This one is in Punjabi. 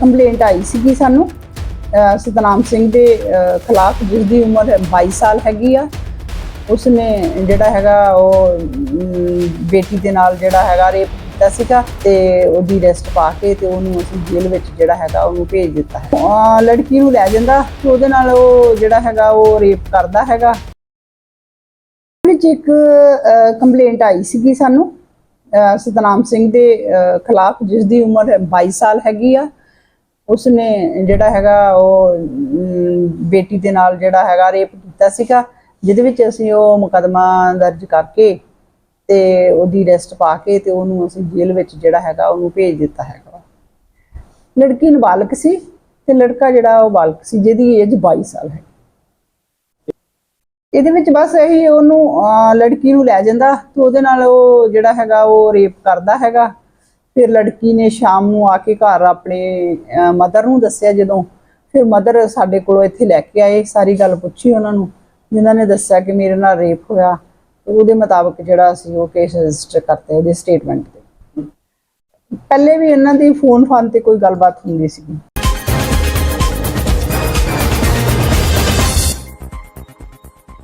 ਕੰਪਲੇਂਟ ਆਈ ਸੀਗੀ ਸਾਨੂੰ। ਸਤਨਾਮ ਸਿੰਘ ਦੇ ਖਿਲਾਫ, ਜਿਸ ਦੀ ਉਮਰ 22 ਸਾਲ ਹੈਗੀ ਆ, ਉਸਨੇ ਜਿਹੜਾ ਹੈਗਾ ਉਹ ਬੇਟੀ ਦੇ ਨਾਲ ਜਿਹੜਾ ਹੈਗਾ ਰੇਪ ਕੀਤਾ ਸੀਗਾ ਤੇ ਉਹਦੀ ਅਰੈਸਟ ਪਾ ਕੇ ਤੇ ਉਹਨੂੰ ਅਸੀਂ ਜੇਲ੍ਹ ਵਿੱਚ ਜਿਹੜਾ ਹੈਗਾ ਉਹਨੂੰ ਭੇਜ ਦਿੱਤਾ ਹੈ। ਲੜਕੀ ਨੂੰ ਲੈ ਜਾਂਦਾ ਤੇ ਉਹਦੇ ਨਾਲ ਉਹ ਜਿਹੜਾ ਹੈਗਾ ਉਹ ਰੇਪ ਕਰਦਾ ਹੈਗਾ। ਵਿੱਚ ਇੱਕ ਕੰਪਲੇਂਟ ਆਈ ਸੀਗੀ ਸਾਨੂੰ। ਸਤਨਾਮ ਸਿੰਘ ਦੇ, ਅਹ, ਖਿਲਾਫ ਜਿਸ ਦੀ ਉਮਰ 22 ਸਾਲ ਹੈਗੀ ਆ, ਉਸਨੇ ਜਿਹੜਾ ਹੈਗਾ ਉਹ ਬੇਟੀ ਦੇ ਨਾਲ ਜਿਹੜਾ ਹੈਗਾ ਰੇਪ ਕੀਤਾ ਸੀਗਾ, ਜਿਹਦੇ ਵਿੱਚ ਅਸੀਂ ਉਹ ਮੁਕਦਮਾ ਦਰਜ ਕਰਕੇ ਤੇ ਉਹਦੀ ਰੈਸਟ ਪਾ ਕੇ ਤੇ ਉਹਨੂੰ ਅਸੀਂ ਜੇਲ੍ਹ ਵਿੱਚ ਜਿਹੜਾ ਹੈਗਾ ਉਹਨੂੰ ਭੇਜ ਦਿੱਤਾ ਹੈਗਾ। ਲੜਕੀ ਨਾਬਾਲਗ ਸੀ ਤੇ ਲੜਕਾ ਜਿਹੜਾ ਉਹ ਬਾਲਕ ਸੀ, ਜਿਹਦੀ ਏਜ 22 ਸਾਲ ਹੈ ਇਹਦੇ ਵਿੱਚ ਬਸ ਇਹੀ ਉਹਨੂੰ ਲੜਕੀ ਨੂੰ ਲੈ ਜਾਂਦਾ ਤੇ ਉਹਦੇ ਨਾਲ ਉਹ ਜਿਹੜਾ ਹੈਗਾ ਉਹ ਰੇਪ ਕਰਦਾ ਹੈਗਾ। ਫਿਰ ਲੜਕੀ ਨੇ ਸ਼ਾਮ ਨੂੰ ਆ ਕੇ ਘਰ ਆਪਣੇ ਮਦਰ ਨੂੰ ਦੱਸਿਆ ਜਦੋਂ। ਫਿਰ ਮਦਰ ਸਾਡੇ ਕੋਲੋਂ ਇੱਥੇ ਲੈ ਕੇ ਆਏ, ਸਾਰੀ ਗੱਲ ਪੁੱਛੀ ਉਹਨਾਂ ਨੂੰ, ਜਿਨ੍ਹਾਂ ਨੇ ਦੱਸਿਆ ਕਿ ਮੇਰੇ ਨਾਲ ਰੇਪ ਹੋਇਆ। ਉਹਦੇ ਮੁਤਾਬਕ ਜਿਹੜਾ ਅਸੀਂ ਉਹ ਕੇਸ ਰਜਿਸਟਰ ਕਰਤੇ ਉਹਦੇ ਸਟੇਟਮੈਂਟ ਤੇ। ਪਹਿਲੇ ਵੀ ਇਹਨਾਂ ਦੀ ਫੋਨ ਫਾਨ ਤੇ ਕੋਈ ਗੱਲਬਾਤ ਹੁੰਦੀ ਸੀ